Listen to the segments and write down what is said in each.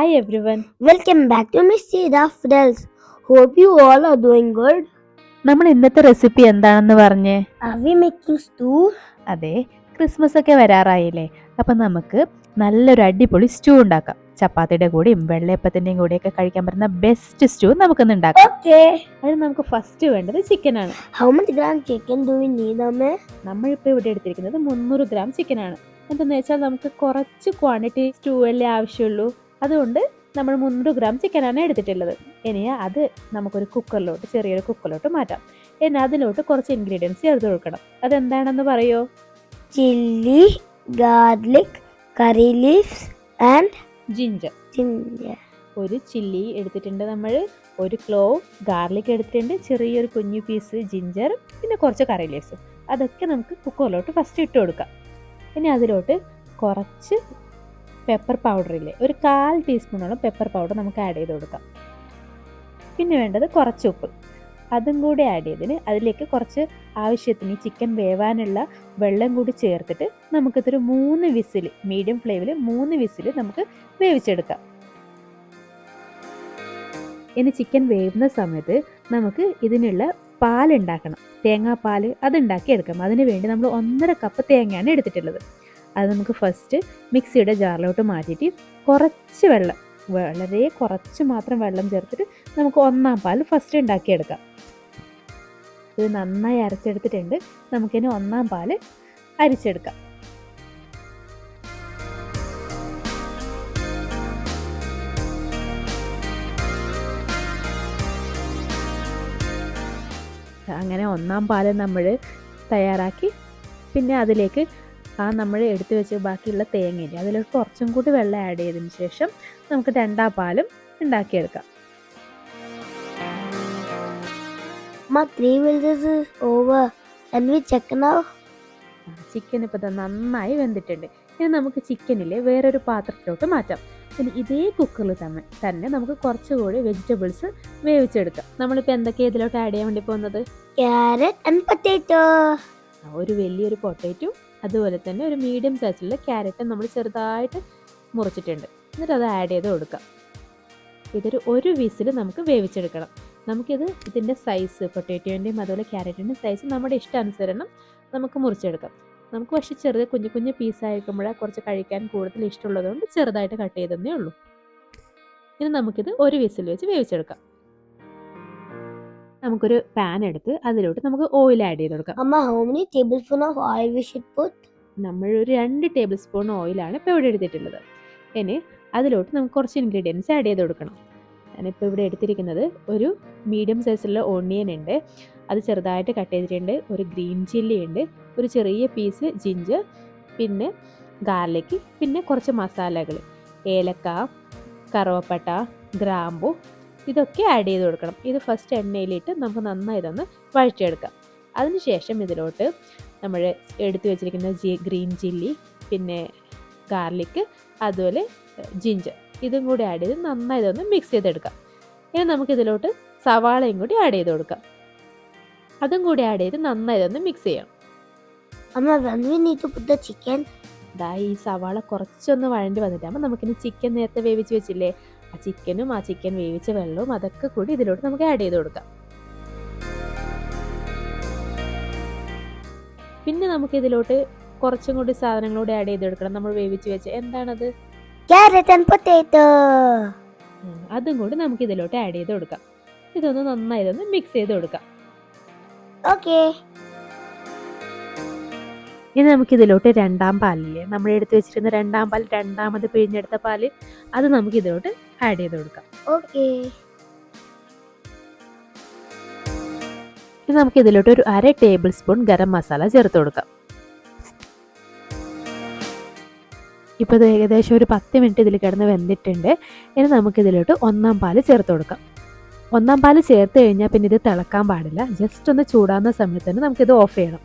Hi everyone. Welcome back to Miss Misty Daffodils. Hope you all are doing good. നമ്മൾ ഇന്നത്തെ recipe എന്താണെന്ന് പറഞ്ഞേ Are we making stew? അതെ Christmas ഒക്കെ വരാറായില്ലേ അപ്പം നമുക്ക് നല്ലൊരു അടിപൊളി സ്റ്റൂ ഉണ്ടാക്കാം ചപ്പാത്തിയുടെ കൂടെയും വെള്ളയപ്പത്തിന്റെയും കൂടെയൊക്കെ കഴിക്കാൻ പറ്റുന്ന ബെസ്റ്റ് സ്റ്റൂ നമുക്കൊന്ന് ഉണ്ടാക്കാം Okay. അതിന് നമുക്ക് ഫസ്റ്റ് വേണ്ടത് ചിക്കനാണ് How much gram chicken do we need, Ame? നമ്മളിപ്പോൾ ഇവിടെ എടുത്തിരിക്കുന്നത് മുന്നൂറ് ഗ്രാം ചിക്കനാണ് എന്തെന്ന് വെച്ചാൽ നമുക്ക് കുറച്ച് ക്വാണ്ടിറ്റി സ്റ്റൂ അല്ലേ ആവശ്യമുള്ളൂ അതുകൊണ്ട് നമ്മൾ മുന്നൂറ് ഗ്രാം ചിക്കനാണ് എടുത്തിട്ടുള്ളത്. ഇനി അത് നമുക്കൊരു കുക്കറിലോട്ട് ചെറിയൊരു കുക്കറിലോട്ട് മാറ്റാം. ഇനി അതിലോട്ട് കുറച്ച് ഇൻഗ്രീഡിയൻസ് ചേർത്ത് കൊടുക്കണം. അതെന്താണെന്ന് പറയോ? Chilli garlic curry leaves, and ginger ginger ഒരു ചില്ലി എടുത്തിട്ടുണ്ട് നമ്മൾ ഒരു ക്ലോവ് ഗാർലിക് എടുത്തിട്ടുണ്ട് ചെറിയൊരു കുഞ്ഞു പീസ് ജിഞ്ചർ പിന്നെ കുറച്ച് കറി ലീവ്സ് അതൊക്കെ നമുക്ക് കുക്കറിലോട്ട് ഫസ്റ്റ് ഇട്ട് കൊടുക്കാം. ഇനി അതിലോട്ട് കുറച്ച് പെപ്പർ പൗഡർ ഇല്ലേ? ഒരു കാൽ ടീസ്പൂണോളം പെപ്പർ പൗഡർ നമുക്ക് ആഡ് ചെയ്ത് കൊടുക്കാം. പിന്നെ വേണ്ടത് കുറച്ച് ഉപ്പ്. അതും കൂടി ആഡ് ചെയ്തതിന് അതിലേക്ക് കുറച്ച് ആവശ്യത്തിന് ചിക്കൻ വേവാനുള്ള വെള്ളം കൂടി ചേർത്തിട്ട് നമുക്കിതൊരു മൂന്ന് വിസിൽ മീഡിയം ഫ്ലെയിമിൽ മൂന്ന് വിസിൽ നമുക്ക് വേവിച്ചെടുക്കാം. ഇനി ചിക്കൻ വേവുന്ന സമയത്ത് നമുക്ക് ഇതിനുള്ള പാൽ ഉണ്ടാക്കണം. തേങ്ങാപ്പാൽ അത് ഉണ്ടാക്കിയെടുക്കാം. അതിന് വേണ്ടി നമ്മൾ ഒന്നര കപ്പ് തേങ്ങയാണ് എടുത്തിട്ടുള്ളത്. അത് നമുക്ക് ഫസ്റ്റ് മിക്സിയുടെ ജാറിലോട്ട് മാറ്റിയിട്ട് കുറച്ച് വെള്ളം വളരെ കുറച്ച് മാത്രം വെള്ളം ചേർത്തിട്ട് നമുക്ക് ഒന്നാം പാൽ ഫസ്റ്റ് ഉണ്ടാക്കിയെടുക്കാം. ഇത് നന്നായി അരച്ചെടുത്തിട്ടുണ്ട്. നമുക്കിനി ഒന്നാം പാൽ അരിച്ചെടുക്കാം. അങ്ങനെ ഒന്നാം പാൽ നമ്മൾ തയ്യാറാക്കി പിന്നെ അതിലേക്ക് ആ നമ്മൾ എടുത്തു വെച്ച് ബാക്കിയുള്ള തേങ്ങയില്ലേ അതിലേക്ക് കുറച്ചും കൂടി വെള്ളം ആഡ് ചെയ്തതിന് ശേഷം നമുക്ക് രണ്ടാം പാലും ഉണ്ടാക്കിയെടുക്കാം My three whistles is over. Can we check now? Chicken ഇപ്പോൾ നന്നായി വെന്തിട്ടുണ്ട് ഇനി നമുക്ക് ചിക്കനിലെ വേറൊരു പാത്രത്തിലോട്ട് മാറ്റാം പിന്നെ ഇതേ കുക്കറിൽ തന്നെ തന്നെ നമുക്ക് കുറച്ചുകൂടി വെജിറ്റബിൾസ് വേവിച്ചെടുക്കാം നമ്മളിപ്പോൾ എന്തൊക്കെ ഇതിലോട്ട് ആഡ് ചെയ്യാൻ വേണ്ടി പോകുന്നത് ആൻഡ്. ഒരു വലിയൊരു പൊട്ടേറ്റോ അതുപോലെ തന്നെ ഒരു മീഡിയം സൈസിലുള്ള ക്യാരറ്റ് നമ്മൾ ചെറുതായിട്ട് മുറിച്ചിട്ടുണ്ട്. എന്നിട്ട് അത് ആഡ് ചെയ്ത് കൊടുക്കാം. ഇതൊരു ഒരു വിസിൽ നമുക്ക് വേവിച്ചെടുക്കണം. നമുക്കിത് ഇതിന്റെ സൈസ് പൊട്ടേറ്റോന്റെയും അതുപോലെ ക്യാരറ്റിന്റെയും സൈസ് നമ്മുടെ ഇഷ്ടാനുസരണം നമുക്ക് മുറിച്ചെടുക്കാം. നമുക്ക് പക്ഷേ ചെറിയ കുഞ്ഞു കുഞ്ഞു പീസായിരിക്കുമ്പോഴേ കുറച്ച് കഴിക്കാൻ കൂടുതൽ ഇഷ്ടമുള്ളതുകൊണ്ട് ചെറുതായിട്ട് കട്ട് ചെയ്തതേ ഉള്ളൂ. ഇനി നമുക്കിത് ഒരു വിസിൽ വെച്ച് വേവിച്ചെടുക്കാം. നമുക്കൊരു പാൻ എടുത്ത് അതിലോട്ട് നമുക്ക് ഓയിൽ ആഡ് ചെയ്ത് കൊടുക്കാം. Amma, how many spoon of oil we should put നമ്മൾ ഒരു രണ്ട് ടേബിൾ സ്പൂൺ ഓയിലാണ് ഇപ്പോൾ ഇവിടെ എടുത്തിട്ടുള്ളത്. ഇനി അതിലോട്ട് നമുക്ക് കുറച്ച് ഇൻഗ്രീഡിയൻസ് ആഡ് ചെയ്ത് കൊടുക്കണം. ഞാനിപ്പോൾ ഇവിടെ എടുത്തിരിക്കുന്നത് ഒരു മീഡിയം സൈസിലുള്ള ഓണിയൻ ഉണ്ട്. അത് ചെറുതായിട്ട് കട്ട് ചെയ്തിട്ടുണ്ട്. ഒരു ഗ്രീൻ ചില്ലി ഉണ്ട്. ഒരു ചെറിയ പീസ് ജിഞ്ചർ പിന്നെ ഗാർലിക് പിന്നെ കുറച്ച് മസാലകൾ. ഏലക്ക കറുവപ്പട്ട ഗ്രാമ്പു ഇതൊക്കെ ആഡ് ചെയ്ത് കൊടുക്കണം. ഇത് ഫസ്റ്റ് എണ്ണയിലിട്ട് നമുക്ക് നന്നായി ഇതൊന്ന് വഴറ്റിയെടുക്കാം. അതിനുശേഷം ഇതിലോട്ട് നമ്മൾ എടുത്തു വെച്ചിരിക്കുന്ന ജി ഗ്രീൻ ചില്ലി പിന്നെ ഗാർലിക്ക് അതുപോലെ ജിഞ്ചർ. ഇതും കൂടി ആഡ് ചെയ്ത് നന്നായി ഇതൊന്ന് മിക്സ് ചെയ്തെടുക്കാം. ഇനി നമുക്ക് ഇതിലോട്ട് സവാളയും കൂടി ആഡ് ചെയ്ത് കൊടുക്കാം. അതും കൂടി ആഡ് ചെയ്ത് നന്നായി ഇതൊന്ന് മിക്സ് ചെയ്യാം. ചിക്കൻ ദാ ഈ സവാള കുറച്ചൊന്ന് വഴണ്ടി വന്നിട്ട് വന്നിട്ടാകുമ്പോൾ നമുക്കിനി ചിക്കൻ നേരത്തെ വേവിച്ച് വെച്ചില്ലേ? ആ ചിക്കനും ആ ചിക്കൻ വേവിച്ച വെള്ളവും അതൊക്കെ കൂടി ഇതിലോട്ട് നമുക്ക് ആഡ് ചെയ്ത് കൊടുക്കാം. പിന്നെ നമുക്ക് ഇതിലോട്ട് കുറച്ചും കൂടി സാധനങ്ങളൂടെ ആഡ് ചെയ്ത് കൊടുക്കണം. നമ്മൾ വേവിച്ച് വെച്ച് എന്താണത്? ആൻഡ്. അതും കൂടി നമുക്ക് ഇതിലോട്ട് ആഡ് ചെയ്ത് കൊടുക്കാം. ഇതൊന്ന് നന്നായി ഇതൊന്ന് മിക്സ് ചെയ്ത് കൊടുക്കാം. Okay. ഇനി നമുക്ക് ഇതിലോട്ട് രണ്ടാം പാലില്ലേ? നമ്മൾ എടുത്ത് വെച്ചിരുന്ന രണ്ടാം പാൽ രണ്ടാമത് പിഴിഞ്ഞെടുത്ത പാൽ അത് നമുക്ക് ഇതിലോട്ട് ആഡ് ചെയ്ത് കൊടുക്കാം. ഓക്കെ ഇനി നമുക്ക് ഇതിലോട്ട് ഒരു അര ടേബിൾ സ്പൂൺ ഗരം മസാല ചേർത്ത് കൊടുക്കാം. ഇപ്പോൾ ഇത് ഏകദേശം ഒരു പത്ത് മിനിറ്റ് ഇതിൽ കിടന്ന് വെന്തിട്ടുണ്ട്. ഇനി നമുക്കിതിലോട്ട് ഒന്നാം പാൽ ചേർത്ത് കൊടുക്കാം. ഒന്നാം പാൽ ചേർത്ത് കഴിഞ്ഞാൽ പിന്നെ ഇത് തിളക്കാൻ പാടില്ല. ജസ്റ്റ് ഒന്ന് ചൂടാകുന്ന സമയത്ത് തന്നെ നമുക്കിത് ഓഫ് ചെയ്യണം.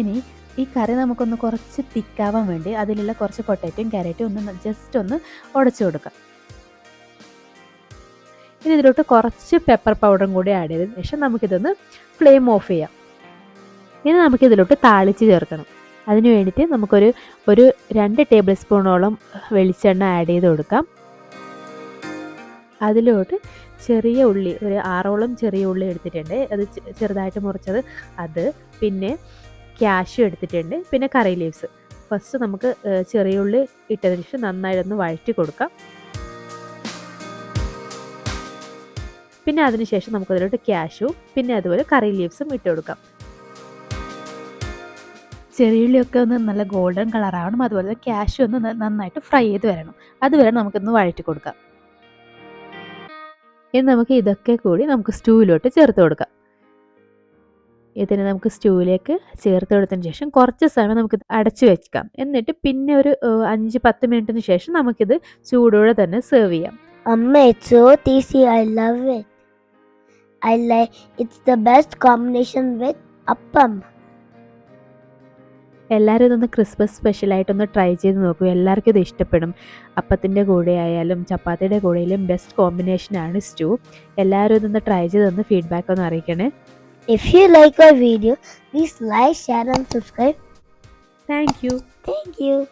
ഇനി ഈ കറി നമുക്കൊന്ന് കുറച്ച് തിക്കാവാൻ വേണ്ടി അതിലുള്ള കുറച്ച് പൊട്ടാറ്റോയും ക്യാരറ്റും ഒന്ന് ജസ്റ്റ് ഒന്ന് ഉടച്ചു കൊടുക്കാം. ഇനി ഇതിലോട്ട് കുറച്ച് പെപ്പർ പൗഡറും കൂടി ആഡ് ചെയ്തതിന് ശേഷം നമുക്കിതൊന്ന് ഫ്ലെയിം ഓഫ് ചെയ്യാം. ഇനി നമുക്കിതിലോട്ട് താളിച്ച് ചേർക്കണം. അതിന് വേണ്ടിയിട്ട് നമുക്കൊരു ഒരു രണ്ട് ടേബിൾ സ്പൂണോളം വെളിച്ചെണ്ണ ആഡ് ചെയ്ത് കൊടുക്കാം. അതിലോട്ട് ചെറിയ ഉള്ളി ഒരു ആറോളം ചെറിയ ഉള്ളി എടുത്തിട്ടുണ്ട്. അത് ചെറുതായിട്ട് മുറിച്ചത് അത്. പിന്നെ ക്യാഷ്യൂ എടുത്തിട്ടുണ്ട്. പിന്നെ കറി ലീവ്സ് ഫസ്റ്റ് നമുക്ക് ചെറിയ ഉള്ളി ഇട്ടതിന് ശേഷം നന്നായിട്ടൊന്ന് വഴറ്റി കൊടുക്കാം. പിന്നെ അതിനുശേഷം നമുക്കതിലോട്ട് ക്യാഷ്യൂ പിന്നെ അതുപോലെ കറി ലീവ്സും ഇട്ട് കൊടുക്കാം. ചെറിയുള്ളിയൊക്കെ ഒന്ന് നല്ല ഗോൾഡൻ കളറാവണം അതുപോലെ ക്യാഷ്യൂ ഒന്ന് നന്നായിട്ട് ഫ്രൈ ചെയ്ത് വരണം. അതുവരെ നമുക്കൊന്ന് വഴറ്റി കൊടുക്കാം. ഇനി നമുക്ക് ഇതൊക്കെ കൂടി നമുക്ക് സ്റ്റൂവിലോട്ട് ചേർത്ത് കൊടുക്കാം. ഇതിന് നമുക്ക് സ്റ്റൂവിലേക്ക് ചേർത്ത് കൊടുത്തതിന് ശേഷം കുറച്ച് സമയം നമുക്ക് അടച്ചു വെക്കാം. എന്നിട്ട് പിന്നെ ഒരു അഞ്ച് പത്ത് മിനിറ്റിന് ശേഷം നമുക്കിത് ചൂടോടെ തന്നെ സെർവ് ചെയ്യാം. അമ്മ it's. I like it's the best combination with appam. എല്ലാവരും ഇതൊന്ന് ക്രിസ്മസ് സ്പെഷ്യലായിട്ടൊന്ന് ട്രൈ ചെയ്ത് നോക്കൂ. എല്ലാവർക്കും ഇത് ഇഷ്ടപ്പെടും. അപ്പത്തിന്റെ കൂടെ ആയാലും ചപ്പാത്തിയുടെ കൂടെയായാലും ബെസ്റ്റ് കോമ്പിനേഷനാണ് സ്റ്റൂ എല്ലാവരും ഇതൊന്ന് ട്രൈ ചെയ്തൊന്ന് ഫീഡ്ബാക്ക് ഒന്ന് അറിയിക്കണേ. If you like our video, please like, share and subscribe. Thank you. Thank you.